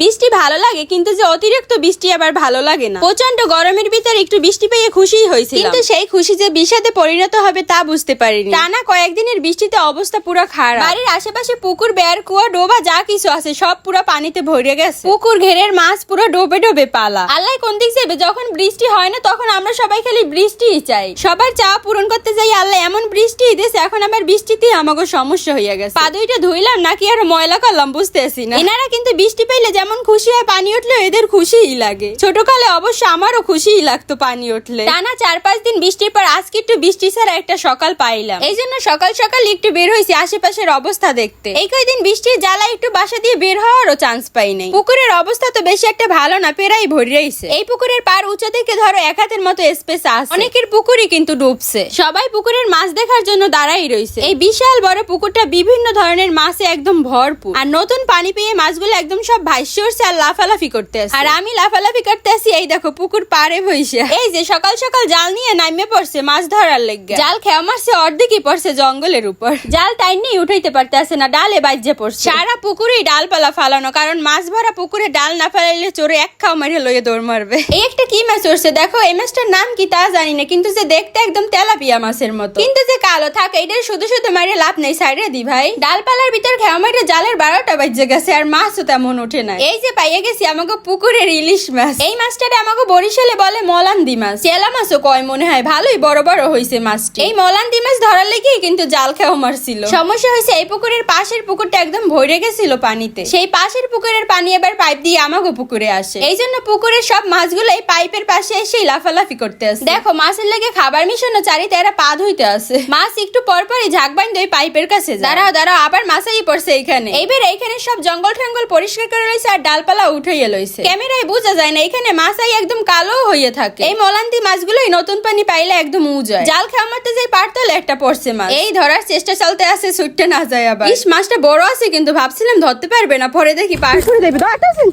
বৃষ্টি ভালো লাগে কিন্তু যে অতিরিক্ত বৃষ্টি আবার ভালো লাগে না। প্রচণ্ড গরমের ভিতরে একটু বৃষ্টি পেয়ে খুশি হয়েছে কিন্তু সেই খুশি যে বিষাদে পরিণত হবে তা বুঝতে পারিনি। টানা কয়েকদিনের বৃষ্টিতে অবস্থা পুরো খারাপ। বাড়ির আশেপাশে পুকুর বেয়ার কুয়া ডোবা যা কিছু আছে সব পুরো পানিতে ভরে গেছে। পুকুর ঘেরের মাছ পুরো ডোবে ডোবে পালা। আল্লাহ কোন দিক যাবে? যখন বৃষ্টি হয় না তখন আমরা সবাই খালি বৃষ্টিই চাই। সবার চাওয়া পূরণ করতে যাই আল্লাহ এমন বৃষ্টি দিয়েছে এখন আবার বৃষ্টিতে আমাকে সমস্যা হয়ে গেছে। পা দুইটা ধুইলাম নাকি আর ময়লা করলাম বুঝতেছি না এনারা কিন্তু বৃষ্টি পেলে যেমন খুশি হয় পানি উঠলে এদের খুশিই লাগে। ছোটকালে অবশ্য আমারও খুশিই লাগতো পানি উঠলে। টানা চার পাঁচ দিন বৃষ্টির পর আজকে একটু বৃষ্টি ছাড়া একটা সকাল পাইলাম। এই জন্য সকাল সকাল একটু বের হয়েছি আশেপাশের অবস্থা দেখতে। এই কয়দিন বৃষ্টির জ্বালা একটু বাসা দিয়ে বের হওয়ারও চান্স পাই নাই। পুকুরের অবস্থা তো বেশি একটা ভালো না পেরাই ভরে রয়েছে। এই পুকুরের পার উঁচা থেকে ধরো এক হাতের মতো স্পেস আছে। অনেকের পুকুরই কিন্তু ডুবছে। সবাই পুকুরের মাছ দেখার জন্য দাঁড়াই রয়েছে। এই বিশাল বড় পুকুরটা বিভিন্ন ধরনের মাছে একদম ভরপুর। আর নতুন পানি পেয়ে মাছগুলো একদম সব ভাসছে। উঠছে আর লাফালাফি করতে আর আমি লাফালাফি করতে আসি এই দেখো পুকুর পাড়ে বসে এই যে সকাল সকাল জাল নিয়ে নামে পড়ছে মাছ ধরার লেগে। জাল খেয়া মারছে অর্ধেকই পড়ছে জঙ্গলের উপর। জাল টাইন নিয়ে উঠাইতে পারতেছে না ডালে বাজ্যে পড়ছে। সারা পুকুরেই ডালপালা ফালানো কারণ মাছ ভরা পুকুরে ডাল না ফেলাইলে চোরে এক খাও মারে লইয়ে দৌড় মারবে। এই একটা কি মাছ উঠছে দেখো এই মাছটার নাম কি তা জানি না কিন্তু যে দেখতে একদম তেলাপিয়া মাছের মতো। কিন্তু যে কালো থাক এইটার শুধু শুধু মারে লাভ নেই সাইডে দি ভাই। ডালপালার ভিতর খেয়া মারে জালের বারোটা বাজে গেছে আর মাছও তেমন ওঠে না এই যে পাইয়ে গেছি, আমাকে পুকুরের ইলিশ মাছ। এই মাছটারে আমাকে বরিশালে বলে মলান্দি মাছ। চেলা মাছও কয় মনে হয়, ভালোই বড় বড় হয়েছে মাছটি। এই মলান্দি মাছ ধরার লেগে কিন্তু জাল খেয়াও মারছিল। সমস্যা হয়েছে, এই পুকুরের পাশের পুকুরটা একদম ভরে গেছিল পানিতে। সেই পাশের পুকুরের পানি এবার পাইপ দিয়ে আমাকে পুকুরে আসে। এই জন্য পুকুরের সব মাছগুলো এই পাইপের পাশে এসে লাফালাফি করতে আসে। দেখো, মাছের লেগে খাবার মিশানো চারিতে এরা পা ধুইতে আসে। মাছ একটু পর পরই ঝাঁক ওই পাইপের কাছে। দাঁড়াও দাঁড়াও, আবার মাছাই পড়ছে এইখানে এইবার এইখানে সব জঙ্গল টঙ্গল পরিষ্কার করে রয়েছে আর ডালপালা উঠাইয়া লইছে। ক্যামেরায় বোঝা যায় না এখানে মাছাই একদম কালো হয়ে থাকে। এই মলান্তি মাছগুলোই নতুন পানি পাইলে একদম উজয় জাল খাওয়া মারতে যাই পারতলে একটা পড়ছে মাছ। এই ধরার চেষ্টা চলতে আছে ছুটতে না যায় আবার। ইস মাছটা বড় আছে কিন্তু ভাবছিলাম ধরতে পারবে না পরে দেখি পার করে দেবে ধরতেছেন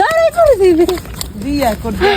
ধরাই করে দিবে দিয়া করবে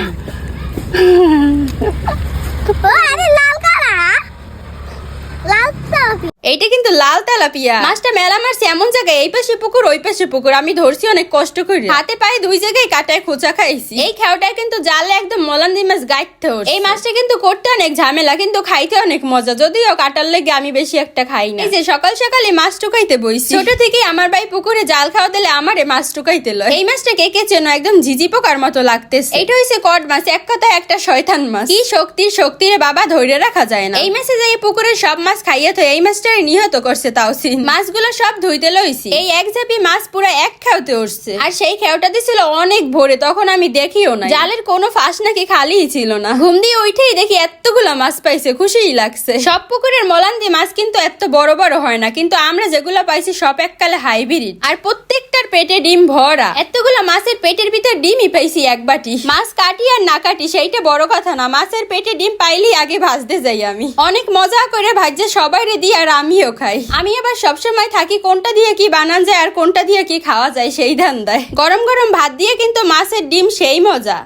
তেলাপিয়া মাছটা মেলা মারছে এমন জায়গায় এই পাশে পুকুর ওই পাশে পুকুর। আমি ধরছি অনেক কষ্ট করে। হাতে পায়ে দুই জায়গায় কাটায় খোঁচা খাইছি। এই কিন্তু জালে একদম মলান্দি মাছ গাইতে এই মাছটা কিন্তু করতে অনেক ঝামেলা কিন্তু খাইতে অনেক মজা। যদিও কাটার লেগে আমি বেশি একটা খাই না। এই যে সকাল সকাল এই মাছ টুকাইতে বইছি। ছোট থেকে আমার ভাই পুকুরে জাল খাওয়া দিলে আমারে মাছ টুকাইতে লয়। এই মাছটা কে কে চেনো? একদম ঝিঝি পোকার মতো লাগতেছে। এটা হইছে কড মাছ এক কথায় একটা শয়তান মাছ। কি শক্তির শক্তির বাবা ধৈর্য রাখা যায় না। এই মাছে যাই পুকুরের সব মাছ খাইয়ে তো এই মাছটারে নিহত করছে তাও সিন। মাছগুলো সব ধুইতে লইছি। এই এক ঝাপি মাছ পুরো এক খাওতে উঠছে। আর সেই খেওটা ছিল অনেক ভোরে তখন আমি দেখিও না জালের কোনো ফাঁস নাকি খালিই ছিল না। ঘুম দিয়ে উঠেই দেখি এতগুলো মাছ পাইছে খুশিই লাগছে। সব পুকুরের মলান্দি মাছ কিন্তু এত বড় বড় হয় না কিন্তু আমরা যেগুলো পাইছি সব এককালে হাইব্রিড। আর প্রত্যেকটার পেটে ডিম ভরা। এতগুলো মাছের পেটের ভিতর ডিমই পাইছি এক বাটি। মাছ কাটি আর না কাটি সেইটা বড় কথা না মাছের পেটে ডিম পাইলেই আগে ভাজতে যাই আমি। অনেক মজা করে ভাজছে সবাই দিই আর আমিও খাই। আমি আবার সবসময় থাকি কোনটা দিয়ে কি বানান যায় আর কোনটা দিয়ে কি খাওয়া যায় সেই ধান দেয় গরম গরম ভাত দিয়ে কিন্তু মাছের ডিম সেই মজা।